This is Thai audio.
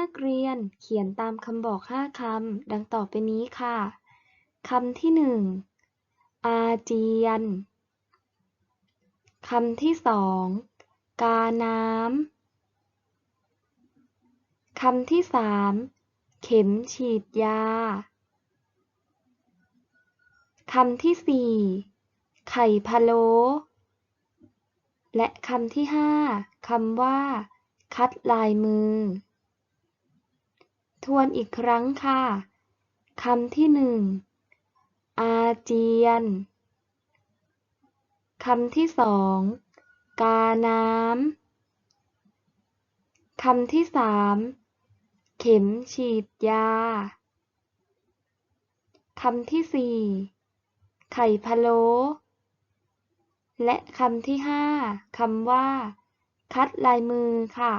นักเรียนเขียนตามคำบอกห้าคำ ดังต่อไปนี้ค่ะ คำที่หนึ่งอาเจียน คำที่สองกาน้ำ คำที่สามเข็มฉีดยา คำที่สี่ไข่พะโล้และคำที่ห้าคำว่า คัดลายมือ ทวนอีกครั้งค่ะ คำที่หนึ่ง อาเจียน คำที่สอง กาน้ำ คำที่สาม เข็มฉีดยา คำที่สี่ ไข่พะโล้และคำที่ห้าคำว่า คัดลายมือค่ะ